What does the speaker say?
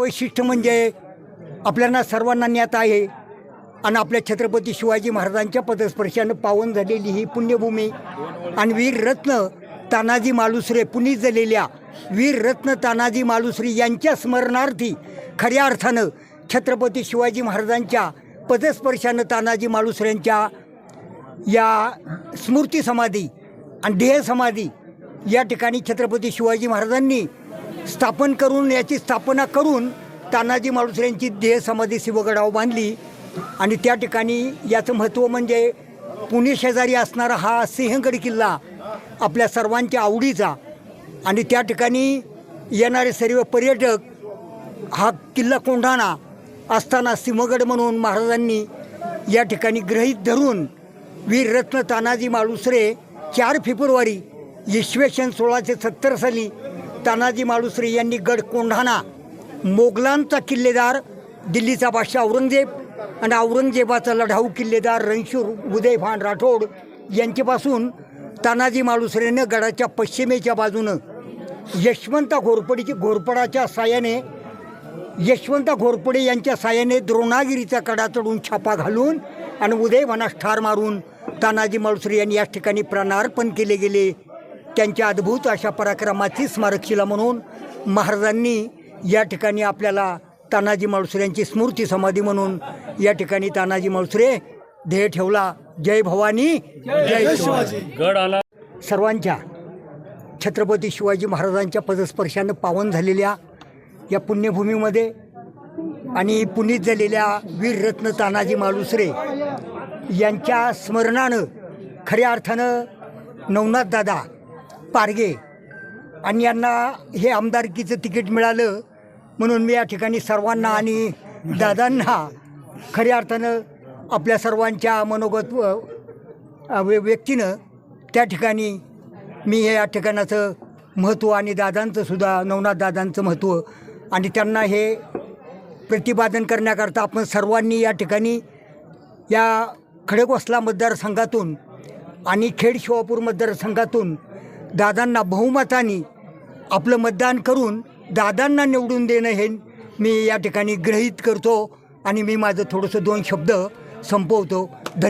वैशिष्ट्य म्हणजे आपल्याला सर्वांना ज्ञात आहे आणि आपल्या छत्रपती शिवाजी महाराजांच्या पदस्पर्शानं पावन झालेली ही पुण्यभूमी आणि वीररत्न तानाजी मालुसरे पुनीत झालेल्या वीररत्न तानाजी मालुसरी यांच्या स्मरणार्थी खऱ्या अर्थानं छत्रपती शिवाजी महाराजांच्या पदस्पर्शानं तानाजी मालुसऱ्यांच्या या स्मृती समाधी आणि ध्येय समाधी या ठिकाणी छत्रपती शिवाजी महाराजांनी स्थापन करून याची स्थापना करून तानाजी मालुसऱ्यांची देह समाधी शिवगडावर बांधली. आणि त्या ठिकाणी याचं महत्त्व म्हणजे पुणे शेजारी असणारा हा सिंहगड किल्ला आपल्या सर्वांच्या आवडीचा. आणि त्या ठिकाणी येणारे सर्व पर्यटक हा किल्ला कोंढाणा असताना सिंहगड म्हणून महाराजांनी या ठिकाणी ग्रहित धरून वीररत्न तानाजी मालुसरे चार फेब्रुवारी इसवी सन सोळाशे सत्तर साली तानाजी मालुसरे यांनी गड कोंढाणा मोगलांचा किल्लेदार दिल्लीचा बादशाह औरंगजेब आणि औरंगजेबाचा लढाऊ किल्लेदार रणशूर उदयभान राठोड यांच्यापासून तानाजी माळुसरेनं गडाच्या पश्चिमेच्या बाजूनं यशवंत घोरपडीची घोरपडाच्या साह्याने यशवंत घोरपडे यांच्या साह्याने द्रोणागिरीचा कडा चढून छापा घालून आणि उदयवनास ठार मारून तानाजी माळुसरे यांनी या ठिकाणी प्राणार्पण केले गेले. त्यांच्या अद्भुत अशा पराक्रमाची स्मारकशिला म्हणून महाराजांनी या ठिकाणी आपल्याला तानाजी मालुसरे यांची स्मृती समाधी म्हणून या ठिकाणी तानाजी मालुसरे ध्येय ठेवला. जय भवानी जय शिवाजी. गड आला. सर्वांच्या छत्रपती शिवाजी महाराजांच्या पदस्पर्शानं पावन झालेल्या या पुण्यभूमीमध्ये आणि पुनीत झालेल्या वीररत्न तानाजी मालुसरे यांच्या स्मरणानं खऱ्या अर्थानं नवनाथ दादा पारगे. आणि यांना हे आमदारकीचं तिकीट मिळालं म्हणून मी या ठिकाणी सर्वांना आणि दादांना खऱ्या अर्थानं आपल्या सर्वांच्या मनोगत व व्य- व्यक्तीनं त्या ठिकाणी मी हे या ठिकाणाचं महत्त्व आणि दादांचं सुद्धा नवनाथ दादांचं महत्त्व आणि त्यांना हे प्रतिपादन करण्याकरता आपण सर्वांनी या ठिकाणी या खडकवासला मतदारसंघातून आणि खेड शिवापूर मतदारसंघातून दादांना बहुमताने आपलं मतदान करून दादांना निवडून देणं हे मी या ठिकाणी ग्रहित करतो आणि मी माझं थोडंसं दोन शब्द संपवतो.